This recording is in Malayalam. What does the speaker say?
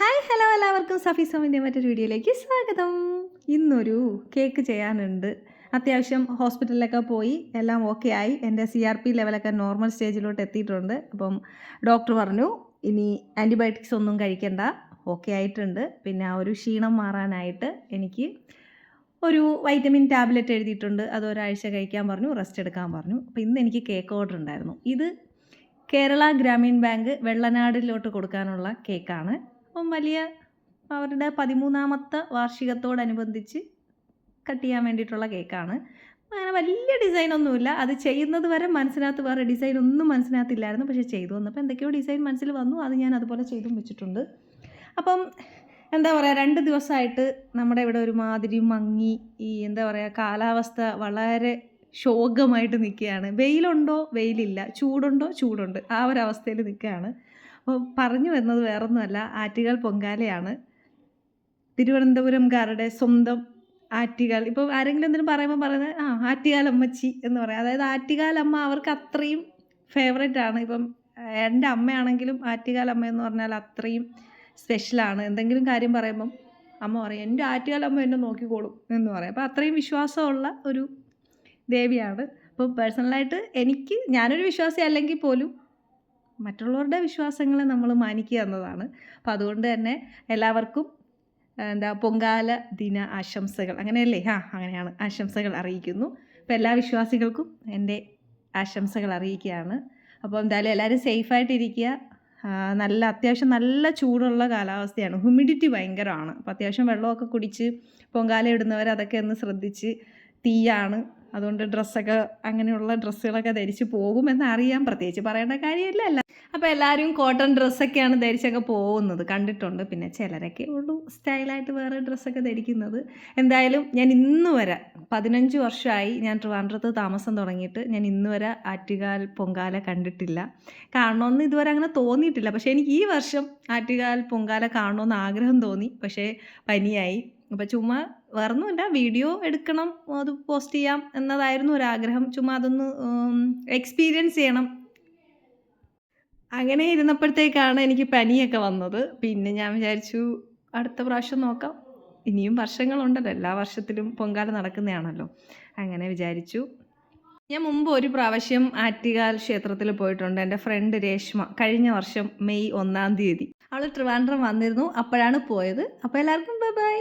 ഹായ് ഹലോ എല്ലാവർക്കും സഫി സോമിന്റെ മറ്റൊരു വീഡിയോയിലേക്ക് സ്വാഗതം. ഇന്നൊരു കേക്ക് ചെയ്യാനുണ്ട്. അത്യാവശ്യം ഹോസ്പിറ്റലിലൊക്കെ പോയി എല്ലാം ഓക്കെ ആയി. എന്റെ സി ആർ പി ലെവലൊക്കെ നോർമൽ സ്റ്റേജിലോട്ട് എത്തിയിട്ടുണ്ട്. അപ്പം ഡോക്ടർ പറഞ്ഞു ഇനി ആന്റിബയോട്ടിക്സ് ഒന്നും കഴിക്കണ്ട. ഓക്കെ ആയിട്ടുണ്ട്. പിന്നെ ആ ഒരു ക്ഷീണം മാറാനായിട്ട് എനിക്ക് ഒരു വൈറ്റമിൻ ടാബ്ലറ്റ് എഴുതിയിട്ടുണ്ട്. അത് ഒരാഴ്ച കഴിക്കാൻ പറഞ്ഞു റെസ്റ്റ് എടുക്കാൻ പറഞ്ഞു. അപ്പോൾ ഇന്ന് എനിക്ക് കേക്ക് ഓർഡർ ഉണ്ടായിരുന്നു. ഇത് കേരള ഗ്രാമീൺ ബാങ്ക് വെള്ളനാടിലോട്ട് കൊടുക്കാനുള്ള കേക്കാണ് വലിയ അവരുടെ പതിമൂന്നാമത്തെ വാർഷികത്തോടനുബന്ധിച്ച് കട്ട് ചെയ്യാൻ വേണ്ടിയിട്ടുള്ള കേക്കാണ്. അങ്ങനെ വലിയ ഡിസൈനൊന്നുമില്ല അത് ചെയ്യുന്നത് വരെ മനസ്സിനകത്ത് വേറെ ഡിസൈൻ ഒന്നും മനസ്സിനകത്തില്ലായിരുന്നു. പക്ഷേ ചെയ്തു വന്നപ്പോൾ എന്തൊക്കെയോ ഡിസൈൻ മനസ്സിൽ വന്നു. അത് ഞാൻ അതുപോലെ ചെയ്തും വെച്ചിട്ടുണ്ട്. അപ്പം എന്താ പറയുക രണ്ട് ദിവസമായിട്ട് നമ്മുടെ ഇവിടെ ഒരുമാതിരി മങ്ങി ഈ എന്താ പറയുക കാലാവസ്ഥ വളരെ ശോകമായിട്ട് നിൽക്കുകയാണ്. വെയിലുണ്ടോ? വെയിലില്ല. ചൂടുണ്ടോ? ചൂടുണ്ട്. ആ ഒരു അവസ്ഥയിൽ നിൽക്കുകയാണ്. അപ്പോൾ പറഞ്ഞു വരുന്നത് വേറൊന്നുമല്ല. ആറ്റുകാൽ പൊങ്കാലയാണ്. തിരുവനന്തപുരംകാരുടെ സ്വന്തം ആറ്റുകാൽ. ഇപ്പോൾ ആരെങ്കിലും എന്തെങ്കിലും പറയുമ്പോൾ പറയുന്നത് ആ ആറ്റുകാലമ്മച്ചി എന്ന് പറയാം. അതായത് ആറ്റുകാലമ്മ അവർക്ക് അത്രയും ഫേവറേറ്റ് ആണ്. ഇപ്പം എന്റെ അമ്മയാണെങ്കിലും ആറ്റുകാലമ്മ എന്ന് പറഞ്ഞാൽ അത്രയും സ്പെഷ്യലാണ് എന്തെങ്കിലും കാര്യം പറയുമ്പം അമ്മ പറയും എന്റെ ആറ്റുകാലമ്മ എന്നെ നോക്കിക്കോളും എന്ന് പറയും. അപ്പോൾ അത്രയും വിശ്വാസമുള്ള ഒരു ദേവിയാണ്. അപ്പോൾ പേഴ്സണലായിട്ട് എനിക്ക് ഞാനൊരു വിശ്വാസി അല്ലെങ്കിൽ പോലും മറ്റുള്ളവരുടെ വിശ്വാസങ്ങളെ നമ്മൾ മാനിക്കുക എന്നതാണ്. അപ്പോൾ അതുകൊണ്ട് തന്നെ എല്ലാവർക്കും എന്താ പൊങ്കാല ദിന ആശംസകൾ. അങ്ങനെയല്ലേ? ആ അങ്ങനെയാണ്. ആശംസകൾ അറിയിക്കുന്നു. അപ്പോൾ എല്ലാ വിശ്വാസികൾക്കും എന്റെ ആശംസകൾ അറിയിക്കുകയാണ്. അപ്പോൾ എന്തായാലും എല്ലാവരും സേഫായിട്ടിരിക്കുക. നല്ല അത്യാവശ്യം നല്ല ചൂടുള്ള കാലാവസ്ഥയാണ്. ഹ്യൂമിഡിറ്റി ഭയങ്കരമാണ്. അപ്പോൾ അത്യാവശ്യം വെള്ളമൊക്കെ കുടിച്ച് പൊങ്കാല ഇടുന്നവർ അതൊക്കെ ഒന്ന് ശ്രദ്ധിച്ച് തീയാണ്. അതുകൊണ്ട് ഡ്രസ്സൊക്കെ അങ്ങനെയുള്ള ഡ്രസ്സുകളൊക്കെ ധരിച്ച് പോകുമെന്ന് അറിയാം പ്രത്യേകിച്ച് പറയേണ്ട കാര്യമില്ല. അല്ല അപ്പോൾ എല്ലാവരും കോട്ടൺ ഡ്രസ്സൊക്കെയാണ് ധരിച്ചൊക്കെ പോകുന്നത്. കണ്ടിട്ടുണ്ട്. പിന്നെ ചിലരൊക്കെ ഉള്ളൂ സ്റ്റൈലായിട്ട് വേറെ ഡ്രസ്സൊക്കെ ധരിക്കുന്നത്. എന്തായാലും ഞാൻ ഇന്ന് വരെ പതിനഞ്ച് വർഷമായി ഞാൻ ട്രിവാൻഡ്രത്ത് താമസം തുടങ്ങിയിട്ട് ഞാൻ ഇന്ന് വരെ ആറ്റുകാൽ പൊങ്കാല കണ്ടിട്ടില്ല. കാണണമെന്ന് ഇതുവരെ അങ്ങനെ തോന്നിയിട്ടില്ല. പക്ഷേ എനിക്ക് ഈ വർഷം ആറ്റുകാൽ പൊങ്കാല കാണണമെന്ന് ആഗ്രഹം തോന്നി. പക്ഷേ പനിയായി. അപ്പോൾ ചുമ്മാ വേറൊന്നുമില്ല വീഡിയോ എടുക്കണം അത് പോസ്റ്റ് ചെയ്യാം എന്നതായിരുന്നു ഒരാഗ്രഹം. ചുമ്മാ അതൊന്ന് എക്സ്പീരിയൻസ് ചെയ്യണം. അങ്ങനെ ഇരുന്നപ്പോഴത്തേക്കാണ് എനിക്ക് പനിയൊക്കെ വന്നത്. പിന്നെ ഞാൻ വിചാരിച്ചു അടുത്ത പ്രാവശ്യം നോക്കാം. ഇനിയും വർഷങ്ങളുണ്ടല്ലോ എല്ലാ വർഷത്തിലും പൊങ്കാല നടക്കുന്നതാണല്ലോ. അങ്ങനെ വിചാരിച്ചു. ഞാൻ മുമ്പ് ഒരു പ്രാവശ്യം ആറ്റുകാൽ ക്ഷേത്രത്തിൽ പോയിട്ടുണ്ട് എന്റെ ഫ്രണ്ട് രേഷ്മ. കഴിഞ്ഞ വർഷം മെയ് ഒന്നാം തീയതി. അവൾ ട്രിവാൻഡ്രം വന്നിരുന്നു അപ്പോഴാണ് പോയത്. അപ്പോൾ എല്ലാവർക്കും ബൈ ബൈ